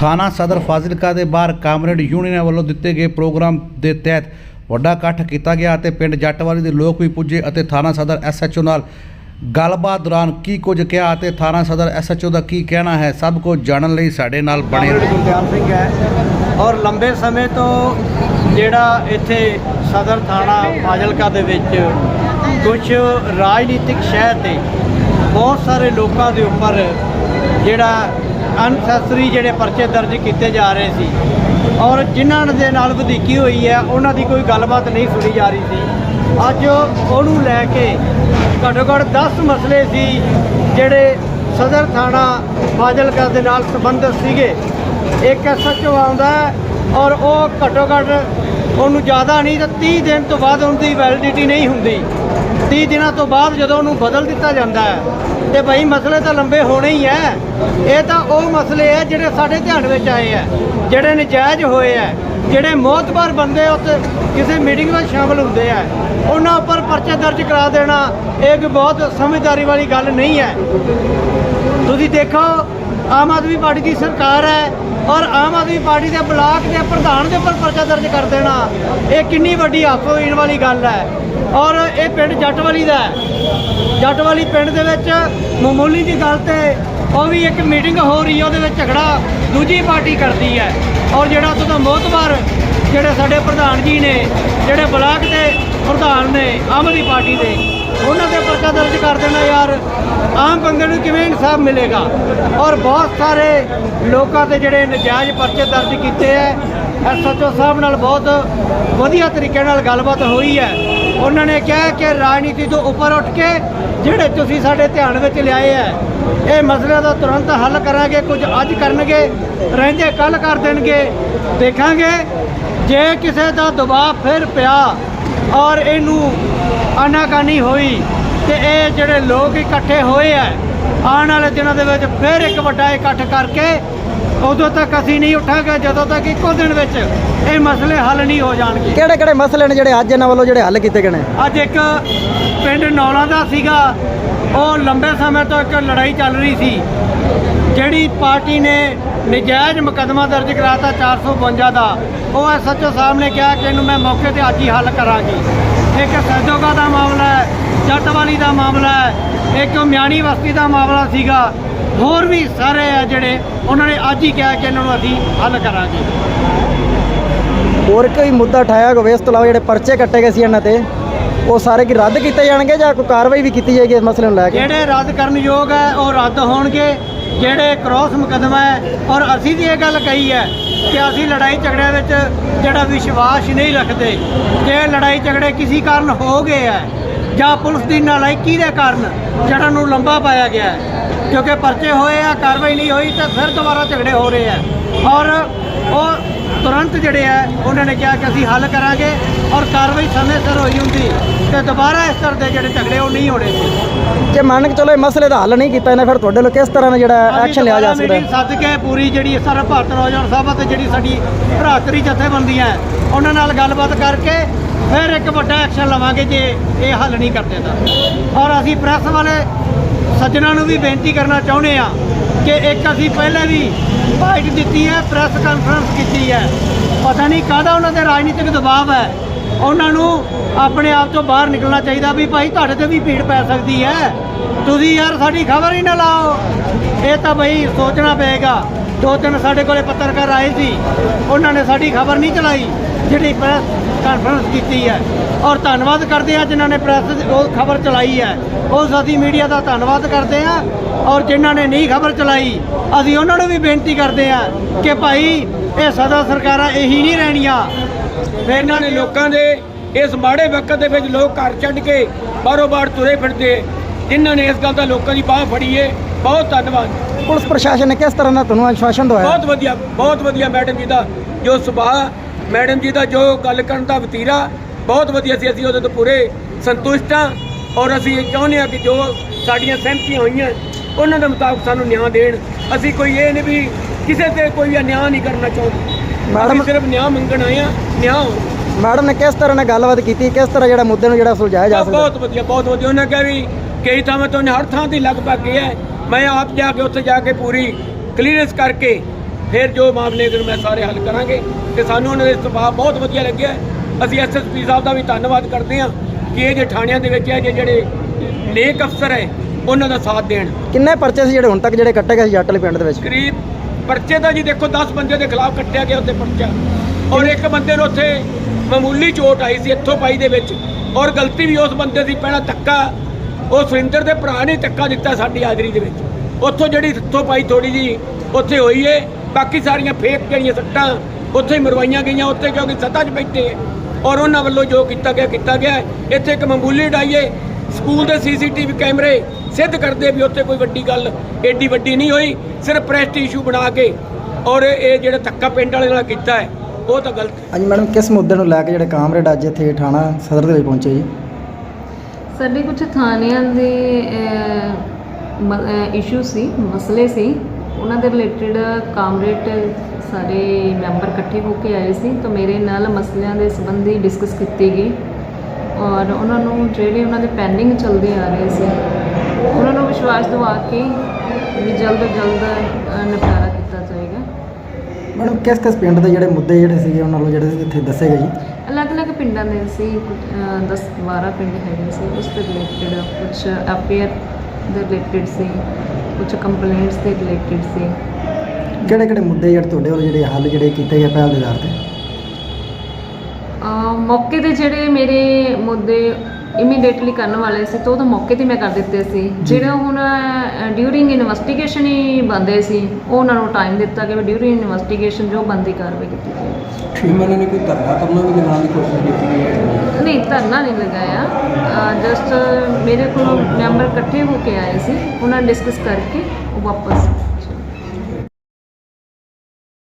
ਥਾਣਾ ਸਦਰ ਫਾਜ਼ਿਲਕਾ ਦੇ ਬਾਹਰ ਕਾਮਰੇਡ ਯੂਨੀਅਨ ਵੱਲੋਂ ਦਿੱਤੇ ਗਏ ਪ੍ਰੋਗਰਾਮ ਦੇ ਤਹਿਤ ਵੱਡਾ ਇਕੱਠ ਕੀਤਾ ਗਿਆ ਅਤੇ ਪਿੰਡ ਜੱਟਵਾਲੀ ਦੇ ਲੋਕ ਵੀ ਪੁੱਜੇ ਅਤੇ ਥਾਣਾ ਸਦਰ ਐਸਐਚਓ ਨਾਲ ਗੱਲਬਾਤ ਦੌਰਾਨ ਕੀ ਕੁਝ ਕਿਹਾ ਅਤੇ ਥਾਣਾ ਸਦਰ ਐਸਐਚਓ ਦਾ ਕੀ ਕਹਿਣਾ ਹੈ, ਸਭ ਕੁਝ ਜਾਣਨ ਲਈ ਸਾਡੇ ਨਾਲ ਬਣੇ ਰਹੋ। ਗੁਰਦਿਆਲ ਸਿੰਘ ਹੈ ਔਰ ਲੰਬੇ ਸਮੇਂ ਤੋਂ ਜਿਹੜਾ ਇੱਥੇ ਸਦਰ ਥਾਣਾ ਫਾਜ਼ਿਲਕਾ ਦੇ ਵਿੱਚ ਕੁਝ ਰਾਜਨੀਤਿਕ ਸ਼ਹਿ ਤੇ ਬਹੁਤ ਸਾਰੇ ਲੋਕਾਂ ਦੇ ਉੱਪਰ ਜਿਹੜਾ ਅਨਸੈਸਰੀ ਜਿਹੜੇ ਪਰਚੇ ਦਰਜ ਕੀਤੇ ਜਾ ਰਹੇ ਸੀ। ਔਰ ਜਿਨ੍ਹਾਂ ਦੇ ਨਾਲ ਵਧੀਕੀ ਹੋਈ ਹੈ, ਉਹਨਾਂ ਦੀ ਕੋਈ ਗੱਲਬਾਤ ਨਹੀਂ ਸੁਣੀ ਜਾ ਰਹੀ ਸੀ। ਅੱਜ ਉਹਨੂੰ ਲੈ ਕੇ ਘੱਟੋ ਘੱਟ 10 ਮਸਲੇ ਸੀ, ਜਿਹੜੇ ਸਦਰ ਥਾਣਾ ਫਾਜ਼ਿਲਕਾ ਦੇ ਨਾਲ ਸੰਬੰਧਿਤ ਸੀਗੇ। ਇੱਕ ਐਸਐਚਓ ਆਉਂਦਾ ਔਰ ਉਹ ਘੱਟੋ ਘੱਟ ਉਹਨੂੰ ਜ਼ਿਆਦਾ ਨਹੀਂ ਤਾਂ 30 ਦਿਨ ਤੋਂ ਬਾਅਦ ਉਹਦੀ ਵੈਲਿਡਿਟੀ ਨਹੀਂ ਹੁੰਦੀ। 30 ਦਿਨਾਂ ਤੋਂ ਬਾਅਦ ਜਦੋਂ ਉਹਨੂੰ ਬਦਲ ਦਿੱਤਾ ਜਾਂਦਾ ਹੈ, ਤੇ ਭਾਈ ਮਸਲੇ ਤਾਂ ਲੰਬੇ ਹੋਣੇ ਹੀ ਹੈ। ਇਹ ਤਾਂ ਉਹ ਮਸਲੇ ਹੈ ਜਿਹੜੇ ਸਾਡੇ ਧਿਆਨ ਵਿੱਚ ਆਏ ਹੈ, ਜਿਹੜੇ ਨਜਾਇਜ਼ ਹੋਏ ਹੈ, ਜਿਹੜੇ ਮੋਤਬਰ ਬੰਦੇ ਉੱਥੇ ਕਿਸੇ ਮੀਟਿੰਗ ਵਿੱਚ ਸ਼ਾਮਲ ਹੁੰਦੇ ਆ ਉਹਨਾਂ ਉੱਪਰ ਪਰਚਾ ਦਰਜ ਕਰਾ ਦੇਣਾ, ਇਹ ਇੱਕ ਬਹੁਤ ਸਮਝਦਾਰੀ ਵਾਲੀ ਗੱਲ ਨਹੀਂ ਹੈ। ਤੁਸੀਂ ਦੇਖੋ, ਆਮ ਆਦਮੀ ਪਾਰਟੀ ਦੀ ਸਰਕਾਰ ਹੈ ਔਰ ਆਮ ਆਦਮੀ ਪਾਰਟੀ ਦੇ ਬਲਾਕ ਦੇ ਪ੍ਰਧਾਨ ਦੇ ਉੱਪਰ ਪਰਚਾ ਦਰਜ ਕਰ ਦੇਣਾ। ਇਹ ਕਿੰਨੀ ਵੱਡੀ ਹਾਸੋਹੀਣ ਵਾਲੀ ਗੱਲ ਹੈ। ਔਰ ਇਹ ਪਿੰਡ ਜੱਟਵਾਲੀ ਦਾ ਹੈ। ਜੱਟਵਾਲੀ ਪਿੰਡ ਦੇ ਵਿੱਚ ਮਾਮੂਲੀ ਦੀ ਗੱਲ ਤੇ ਉਹ ਵੀ ਇੱਕ ਮੀਟਿੰਗ ਹੋ ਰਹੀ ਹੈ, ਉਹਦੇ ਵਿੱਚ ਝਗੜਾ ਦੂਜੀ ਪਾਰਟੀ ਕਰਦੀ ਹੈ। ਔਰ ਜਿਹੜਾ ਉੱਥੋਂ ਦਾ ਮੋਤਬਾਰ ਜਿਹੜੇ ਸਾਡੇ ਪ੍ਰਧਾਨ ਜੀ ਨੇ, ਜਿਹੜੇ ਬਲਾਕ ਦੇ ਪ੍ਰਧਾਨ ਨੇ, ਆਮ ਆਦਮੀ ਪਾਰਟੀ ਦੇ, ਉਹਨਾਂ ਦੇ ਪਰਚਾ ਦਰਜ ਕਰ ਦੇਣਾ ਯਾਰ। ਆਮ ਬੰਦੇ ਨੂੰ ਕਿਵੇਂ ਇਨਸਾਫ ਮਿਲੇਗਾ? ਔਰ ਬਹੁਤ ਸਾਰੇ ਲੋਕਾਂ ਤੇ ਜਿਹੜੇ ਨਜਾਇਜ਼ ਪਰਚੇ ਦਰਜ ਕੀਤੇ ਹੈ ਐਸਐਚਓ ਸਾਹਿਬ ਨਾਲ ਬਹੁਤ ਵਧੀਆ ਤਰੀਕੇ ਨਾਲ ਗੱਲਬਾਤ ਹੋਈ ਹੈ ਉਹਨਾਂ ਨੇ ਕਿਹਾ ਕਿ ਰਾਜਨੀਤੀ ਤੋਂ ਉੱਪਰ ਉੱਠ ਕੇ ਜਿਹੜੇ ਤੁਸੀਂ ਸਾਡੇ ਧਿਆਨ ਵਿੱਚ ਲਿਆਏ ਹੈ ਇਹ ਮਸਲੇ ਦਾ ਤੁਰੰਤ ਹੱਲ ਕਰਾਂਗੇ, ਕੁਝ ਅੱਜ ਕਰਨਗੇ, ਰਹਿੰਦੇ ਕੱਲ ਕਰ ਦੇਣਗੇ। ਦੇਖਾਂਗੇ ਜੇ ਕਿਸੇ ਦਾ ਦਬਾਅ ਫਿਰ ਪਿਆ ਔਰ ਇਹਨੂੰ ਆਨਾਕਾਨੀ ਹੋਈ ਤੇ ਇਹ ਜਿਹੜੇ ਲੋਕ ਇਕੱਠੇ ਹੋਏ ਆ ਆਉਣ ਵਾਲੇ ਦਿਨਾਂ ਦੇ ਵਿੱਚ ਫਿਰ ਇੱਕ ਵੱਡਾ ਇਕੱਠ ਕਰਕੇ ਉਦੋਂ ਤੱਕ ਅਸੀਂ ਨਹੀਂ ਉੱਠਾਂਗੇ ਜਦੋਂ ਤੱਕ ਇੱਕੋ ਦਿਨ ਵਿੱਚ ਇਹ ਮਸਲੇ ਹੱਲ ਨਹੀਂ ਹੋ ਜਾਣਗੇ। ਕਿਹੜੇ ਕਿਹੜੇ ਮਸਲੇ ਨੇ ਜਿਹੜੇ ਅੱਜ ਇਹਨਾਂ ਵੱਲੋਂ ਜਿਹੜੇ ਹੱਲ ਕੀਤੇ ਗਏ ਨੇ? ਅੱਜ ਇੱਕ ਪਿੰਡ ਨੌਲਾ ਦਾ ਸੀਗਾ ਉਹ ਲੰਬੇ ਸਮੇਂ ਤੋਂ ਇੱਕ ਲੜਾਈ ਚੱਲ ਰਹੀ ਸੀ। ਜਿਹੜੀ ਪਾਰਟੀ ਨੇ ਨਜਾਇਜ਼ ਮੁਕੱਦਮਾ ਦਰਜ ਕਰਾਤਾ 452 ਦਾ, ਉਹ ਐਸਐਚਓ ਸਾਹਿਬ ਨੇ ਕਿਹਾ ਕਿ ਇਹਨੂੰ ਮੈਂ ਮੌਕੇ ਤੇ ਅੱਜ ਹੀ ਹੱਲ ਕਰਾਂਗੀ। ਇੱਕ ਸੈਦੋਗਾ ਦਾ ਮਾਮਲਾ ਹੈ, ਜੱਟਵਾਲੀ ਦਾ ਮਾਮਲਾ ਹੈ, ਇੱਕ ਮਿਆਣੀ ਬਸਤੀ ਦਾ ਮਾਮਲਾ ਸੀਗਾ। ਹੋਰ ਵੀ ਸਾਰੇ ਆ ਜਿਹੜੇ, ਉਹਨਾਂ ਨੇ ਅੱਜ ਹੀ ਕਿਹਾ ਕਿ ਇਹਨਾਂ ਨੂੰ ਅਸੀਂ ਹੱਲ ਕਰਾਂਗੇ। ਹੋਰ ਕੋਈ ਮੁੱਦਾ ਠਾਇਆ ਹੋਵੇ ਇਸ ਤੋਂ ਇਲਾਵਾ ਜਿਹੜੇ ਪਰਚੇ ਕੱਟੇ ਗਏ ਸੀ ਇਹਨਾਂ ਤੇ? ਉਹ ਸਾਰੇ ਕੀ ਰੱਦ ਕੀਤੇ ਜਾਣਗੇ ਜਾਂ ਕੋਈ ਕਾਰਵਾਈ ਵੀ ਕੀਤੀ ਜਾਏਗੀ ਇਸ ਮਸਲੇ ਨੂੰ ਲੈ ਕੇ? ਜਿਹੜੇ ਰੱਦ ਕਰਨ ਯੋਗ ਹੈ, ਉਹ ਰੱਦ ਹੋਣਗੇ। ਜਿਹੜੇ ਕ੍ਰੋਸ ਮੁਕੱਦਮਾ ਹੈ, ਔਰ ਅਸੀਂ ਵੀ ਇਹ ਗੱਲ ਕਹੀ ਹੈ ਕਿ ਅਸੀਂ ਲੜਾਈ ਝਗੜਿਆਂ ਵਿੱਚ ਜਿਹੜਾ ਵਿਸ਼ਵਾਸ ਨਹੀਂ ਰੱਖਦੇ। ਜੇ ਲੜਾਈ ਝਗੜੇ ਕਿਸੇ ਕਾਰਨ ਹੋ ਗਏ ਹੈ, ਜਾਂ ਪੁਲਿਸ ਦੀ ਨਾਲਾਇਕੀ ਦੇ ਕਾਰਨ ਜਿਹੜਾ ਨੂੰ ਲੰਬਾ ਪਾਇਆ ਗਿਆ ਕਿਉਂਕਿ ਪਰਚੇ ਹੋਏ ਆ, ਕਾਰਵਾਈ ਨਹੀਂ ਹੋਈ, ਤਾਂ ਫਿਰ ਦੁਬਾਰਾ ਝਗੜੇ ਹੋ ਰਹੇ ਆ ਔਰ ਉਹ ਤੁਰੰਤ ਜਿਹੜੇ ਆ ਉਹਨਾਂ ਨੇ ਕਿਹਾ ਕਿ ਅਸੀਂ ਹੱਲ ਕਰਾਂਗੇ, ਔਰ ਕਾਰਵਾਈ ਸਮੇਂ ਸਿਰ ਹੋਈ ਹੁੰਦੀ। ਦੁਬਾਰਾ ਇਸ ਤਰ੍ਹਾਂ ਦੇ ਜਿਹੜੇ ਝਗੜੇ ਉਹ ਨਹੀਂ ਹੋਣੇ ਜੇ ਮੰਨ ਕੇ ਚਲੋ ਇਹ ਮਸਲੇ ਦਾ ਹੱਲ ਨਹੀਂ ਕੀਤਾ ਇਹਨਾਂ ਫਿਰ ਤੁਹਾਡੇ ਵੱਲੋਂ ਕਿਸ ਤਰ੍ਹਾਂ ਦਾ ਜਿਹੜਾ ਐਕਸ਼ਨ ਲਿਆ ਜਾ ਸਕਦਾ? ਹੈ? ਸੱਦ ਕੇ ਪੂਰੀ ਜਿਹੜੀ ਸਾਰਾ ਭਾਰਤ ਨੌਜਵਾਨ ਸਭਾ ਤੇ ਜਿਹੜੀ ਸਾਡੀ ਭਰਾਤਰੀ ਜਥੇਬੰਦੀਆਂ ਉਹਨਾਂ ਨਾਲ ਗੱਲਬਾਤ ਕਰਕੇ ਫਿਰ ਇੱਕ ਵੱਡਾ ਐਕਸ਼ਨ ਲਵਾਂਗੇ ਜੇ ਇਹ ਹੱਲ ਨਹੀਂ ਕਰਦੇ ਤਾਂ। ਔਰ ਅਸੀਂ ਪ੍ਰੈਸ ਵਾਲੇ ਸੱਜਣਾ ਨੂੰ ਵੀ ਬੇਨਤੀ ਕਰਨਾ ਚਾਹੁੰਦੇ ਆ ਕਿ ਇੱਕ ਅਸੀਂ ਪਹਿਲੇ ਵੀ ਬਾਈਟ ਦਿੱਤੀ ਹੈ ਪ੍ਰੈਸ ਕਾਨਫਰੰਸ ਕੀਤੀ ਹੈ। ਪਤਾ ਨਹੀਂ ਕਾਹਦਾ ਉਹਨਾਂ ਦੇ ਰਾਜਨੀਤਿਕ ਦਬਾਅ ਹੈ। ਉਹਨਾਂ ਨੂੰ ਆਪਣੇ ਆਪ ਤੋਂ ਬਾਹਰ ਨਿਕਲਣਾ ਚਾਹੀਦਾ ਵੀ ਭਾਈ ਤੁਹਾਡੇ ਤੇ ਵੀ ਭੀੜ ਪੈ ਸਕਦੀ ਹੈ। ਤੁਸੀਂ ਯਾਰ ਸਾਡੀ ਖਬਰ ਹੀ ਨਾ ਲਾਓ। ਇਹ ਤਾਂ ਬਈ ਸੋਚਣਾ ਪਏਗਾ। ਦੋ ਤਿੰਨ ਸਾਡੇ ਕੋਲੇ ਪੱਤਰਕਾਰ ਆਏ ਸੀ। ਉਹਨਾਂ ਨੇ ਸਾਡੀ ਖਬਰ ਨਹੀਂ ਚਲਾਈ, ਜਿਹੜੀ ਪ੍ਰੈਸ ਕਾਨਫਰੰਸ ਕੀਤੀ ਹੈ। ਔਰ ਧੰਨਵਾਦ ਕਰਦੇ ਆ ਜਿਨ੍ਹਾਂ ਨੇ ਪ੍ਰੈਸ ਉਹ ਖਬਰ ਚਲਾਈ ਹੈ। ਉਸ ਅਸੀਂ ਮੀਡੀਆ ਦਾ ਧੰਨਵਾਦ ਕਰਦੇ ਆ ਔਰ ਜਿਨ੍ਹਾਂ ਨੇ ਨਹੀਂ ਖਬਰ ਚਲਾਈ, ਅਸੀਂ ਉਹਨਾਂ ਨੂੰ ਵੀ ਬੇਨਤੀ ਕਰਦੇ ਆ ਕਿ ਭਾਈ ਇਹ ਸਦਾ ਸਰਕਾਰਾਂ ਇਹੀ ਨਹੀਂ ਰਹਿਣੀਆਂ। ਫਿਰ ਇਹਨਾਂ ਨੇ ਲੋਕਾਂ ਦੇ ਇਸ ਮਾੜੇ ਵਕਤ ਦੇ ਵਿੱਚ ਲੋਕ ਘਰ ਛੱਡ ਕੇ ਬਾਰੋ ਬਾਰ ਤੁਰੇ ਫਿਰਦੇ ਜਿਨ੍ਹਾਂ ਨੇ ਇਸ ਗੱਲ ਦਾ ਲੋਕਾਂ ਦੀ ਬਾਹ ਫੜੀ ਏ। ਬਹੁਤ ਧੰਨਵਾਦ। ਪੁਲਿਸ ਪ੍ਰਸ਼ਾਸਨ ਨੇ ਕਿਸ ਤਰ੍ਹਾਂ ਦਾ ਤੁਹਾਨੂੰ ਆਸ਼ਵਾਸਨ ਦਵਾਇਆ? ਬਹੁਤ ਵਧੀਆ ਬਹੁਤ ਵਧੀਆ ਮੈਡਮ ਜੀ ਦਾ ਜੋ ਸੁਭਾਅ ਮੈਡਮ ਜੀ ਦਾ ਜੋ ਗੱਲ ਕਰਨ ਦਾ ਵਤੀਰਾ ਬਹੁਤ ਵਧੀਆ ਸੀ। ਅਸੀਂ ਉਹਦੇ ਤੋਂ ਪੂਰੇ ਸੰਤੁਸ਼ਟ ਹਾਂ ਔਰ ਅਸੀਂ ਇਹ ਚਾਹੁੰਦੇ ਹਾਂ ਕਿ ਜੋ ਸਾਡੀਆਂ ਸਹਿਮਤੀਆਂ ਹੋਈਆਂ ਉਹਨਾਂ ਦੇ ਮੁਤਾਬਕ ਸਾਨੂੰ ਨਿਆਂ ਦੇਣ। ਅਸੀਂ ਕੋਈ ਇਹ ਨਹੀਂ ਵੀ ਕਿਸੇ ਤੇ ਕੋਈ ਅਨਿਆਂ ਨਹੀਂ ਕਰਨਾ ਚਾਹੁੰਦੇ। ਮੈਡਮ- ਸਿਰਫ ਨਿਆਂ ਮੰਗਣ ਆਏ ਹਾਂ ਨਿਆਂ ਹੋ। ਮੈਡਮ ਨੇ ਕਿਸ ਤਰ੍ਹਾਂ ਨਾਲ ਗੱਲਬਾਤ ਕੀਤੀ? ਕਿਸ ਤਰ੍ਹਾਂ ਜਿਹੜਾ ਮੁੱਦੇ ਨੂੰ ਜਿਹੜਾ ਸੁਲਝਾਇਆ ਜਾ ਸਕਦਾ? ਬਹੁਤ ਵਧੀਆ ਬਹੁਤ ਵਧੀਆ। ਉਹਨਾਂ ਕਿਹਾ ਵੀ ਕਈ ਥਾਵਾਂ ਤੋਂ ਹਰ ਥਾਂ ਤੇ ਲਗਭਗ ਗਿਆ ਹੈ। ਮੈਂ ਆਪ ਜਾ ਕੇ ਉੱਥੇ ਜਾ ਕੇ ਪੂਰੀ ਕਲੀਅਰੈਂਸ ਕਰਕੇ ਫਿਰ ਜੋ ਮਾਮਲੇ ਅਗਰ ਮੈਂ ਸਾਰੇ ਹੱਲ ਕਰਾਂਗੇ। ਤੇ ਸਾਨੂੰ ਉਹਨਾਂ ਦੇ ਸੁਭਾਅ ਬਹੁਤ ਵਧੀਆ ਲੱਗਿਆ ਅਸੀਂ ਐਸਐਸਪੀ ਸਾਹਿਬ ਦਾ ਵੀ ਧੰਨਵਾਦ ਕਰਦੇ ਹਾਂ ਕਿ ਇਹ ਜੇ ਥਾਣਿਆਂ ਦੇ ਵਿੱਚ ਇਹ ਜਿਹੇ ਜਿਹੜੇ ਨੇਕ ਅਫਸਰ ਹੈ ਉਹਨਾਂ ਦਾ ਸਾਥ ਦੇਣ। ਕਿੰਨੇ ਪਰਚੇ ਸੀ ਜਿਹੜੇ ਹੁਣ ਤੱਕ ਜਿਹੜੇ ਕੱਟੇ ਗਏ ਸੀ ਜੱਟ ਵਾਲੇ ਪਿੰਡ ਦੇ ਵਿੱਚ? ਕਰੀਬ ਪਰਚੇ ਦਾ ਜੀ ਦੇਖੋ 10 ਬੰਦੇ ਦੇ ਖਿਲਾਫ ਕੱਟਿਆ ਗਿਆ ਉੱਤੇ ਪਰਚਾ। ਔਰ ਇੱਕ ਬੰਦੇ ਨੂੰ ਉੱਥੇ ਮਾਮੂਲੀ ਚੋਟ ਆਈ ਸੀ ਇੱਥੋਂ ਪਾਈ ਦੇ ਵਿੱਚ। ਔਰ ਗਲਤੀ ਵੀ ਉਸ ਬੰਦੇ ਦੀ, ਪਹਿਲਾਂ ਧੱਕਾ, ਉਹ ਸੁਰਿੰਦਰ ਦੇ ਭਰਾ ਨੇ ਧੱਕਾ ਦਿੱਤਾ ਸਾਡੀ ਹਾਜ਼ਰੀ ਦੇ ਵਿੱਚ। ਉੱਥੋਂ ਜਿਹੜੀ ਇੱਥੋਂ ਪਾਈ ਥੋੜੀ ਜੀ ਉੱਥੇ ਹੋਈ ਏ। ਬਾਕੀ ਸਾਰੀਆਂ ਫੇਕ ਜਿਹੜੀਆਂ ਸੱਟਾਂ, ਉੱਥੇ ਹੀ ਮਰਵਾਈਆਂ ਗਈਆਂ, ਉੱਥੇ ਕਿਉਂਕਿ ਸੱਤਾ 'ਚ ਬੈਠੇ ਔਰ ਉਹਨਾਂ ਵੱਲੋਂ ਜੋ ਕੀਤਾ ਗਿਆ ਕੀਤਾ ਗਿਆ ਇੱਥੇ ਇੱਕ ਮਾਮੂਲੀ ਡਾਈਏ ਸਕੂਲ ਦੇ ਸੀਸੀਟੀਵੀ ਕੈਮਰੇ ਸਿੱਧ ਕਰਦੇ ਵੀ ਉੱਥੇ ਕੋਈ ਵੱਡੀ ਗੱਲ ਏਡੀ ਵੱਡੀ ਨਹੀਂ ਹੋਈ। ਸਿਰਫ ਪ੍ਰੈਸਟ ਇਸ਼ੂ ਬਣਾ ਕੇ ਔਰ ਇਹ ਜਿਹੜਾ ਧੱਕਾ ਪਿੰਡ ਵਾਲੇ ਨਾਲ ਕੀਤਾ ਹੈ ਉਹ ਤਾਂ ਗਲਤ। ਹੈ ਹਾਂਜੀ ਮੈਡਮ ਕਿਸ ਮੁੱਦੇ ਨੂੰ ਲੈ ਕੇ ਜਿਹੜੇ ਕਾਮਰੇਡ ਅੱਜ ਇੱਥੇ ਥਾਣਾ ਸਦਰ ਦੇ ਵਿੱਚ ਪਹੁੰਚੇ ਜੀ? ਸਾਡੇ ਕੁਝ ਥਾਣਿਆਂ ਦੇ ਇਸ਼ੂ ਸੀ ਮਸਲੇ ਸੀ। ਉਹਨਾਂ ਦੇ ਰਿਲੇਟਡ ਕਾਮਰੇਟ ਸਾਰੇ ਮੈਂਬਰ ਇਕੱਠੇ ਹੋ ਕੇ ਆਏ ਸੀ ਤਾਂ ਮੇਰੇ ਨਾਲ ਮਸਲਿਆਂ ਦੇ ਸੰਬੰਧੀ ਡਿਸਕਸ ਕੀਤੀ ਗਈ। ਔਰ ਉਹਨਾਂ ਨੂੰ ਜਿਹੜੇ ਉਹਨਾਂ ਦੇ ਪੈਂਡਿੰਗ ਚੱਲਦੇ ਆ ਰਹੇ ਸੀ ਉਹਨਾਂ ਨੂੰ ਵਿਸ਼ਵਾਸ ਦਿਵਾ ਕੇ ਵੀ ਜਲਦ ਤੋਂ ਜਲਦ ਜਾਏਗਾ ਮੈਡਮ ਕਿਸ ਕਿਸ ਪਿੰਡ ਦੇ ਜਿਹੜੇ ਮੁੱਦੇ ਜਿਹੜੇ ਸੀਗੇ ਉਹਨਾਂ ਵੱਲੋਂ ਜਿਹੜੇ ਇੱਥੇ ਦੱਸੇ ਗਏ ਜੀ? ਅਲੱਗ-ਅਲੱਗ ਪਿੰਡਾਂ ਦੇ ਸੀ ਕੁਝ 10 12 ਪਿੰਡ ਹੈਗੇ ਸੀ ਉਸ ਦੇ ਰਿਲੇਟਡ ਕੁਝ ਅਫੇਅਰ ਦੇ ਰਿਲੇਟਡ ਸੀ ਕੁਝ ਕੰਪਲੇਂਟਸ ਦੇ ਰਿਲੇਟਡ ਸੀ। ਕਿਹੜੇ ਕਿਹੜੇ ਮੁੱਦੇ ਜਿਹੜੇ ਤੁਹਾਡੇ ਵੱਲੋਂ ਜਿਹੜੇ ਹੱਲ ਜਿਹੜੇ ਕੀਤੇ ਗਏ ਪਹਿਲ ਦੇ ਆਧਾਰ ਤੇ? ਅਹ ਮੌਕੇ ਤੇ ਜਿਹੜੇ ਮੇਰੇ ਮੁੱਦੇ ਇਮੀਡੀਏਟਲੀ ਕਰਨ ਵਾਲੇ ਸੀ ਤਾਂ ਉਹ ਤਾਂ ਮੌਕੇ ਤੇ ਮੈਂ ਕਰ ਦਿੱਤੇ ਸੀ। ਜਿਹੜਾ ਹੁਣ ਡਿਊਰਿੰਗ ਇਨਵੈਸਟੀਗੇਸ਼ਨ ਹੀ ਬੰਦੇ ਸੀ ਉਹ ਉਹਨਾਂ ਨੂੰ ਟਾਈਮ ਦਿੱਤਾ ਕਿ ਡਿਊਰਿੰਗ ਇਨਵੈਸਟੀਗੇਸ਼ਨ ਜੋ ਬੰਦੀ ਕਾਰਵਾਈ ਕੀਤੀ ਜਾਵੇ। ਠੀਕ ਮੈਨਾਂ ਨੇ ਕੋਈ ਧਰਨਾ ਕਰਨਾ ਵੀ ਲਗਾਉਣ ਦੀ ਕੋਸ਼ਿਸ਼ ਕੀਤੀ ਨਹੀਂ ਧਰਨਾ ਨਹੀਂ ਲਗਾਇਆ। ਜਸਟ ਮੇਰੇ ਕੋਲ ਮੈਂਬਰ ਇਕੱਠੇ ਹੋ ਕੇ ਆਏ ਸੀ ਉਹਨਾਂ ਡਿਸਕਸ ਕਰਕੇ ਉਹ ਵਾਪਸ।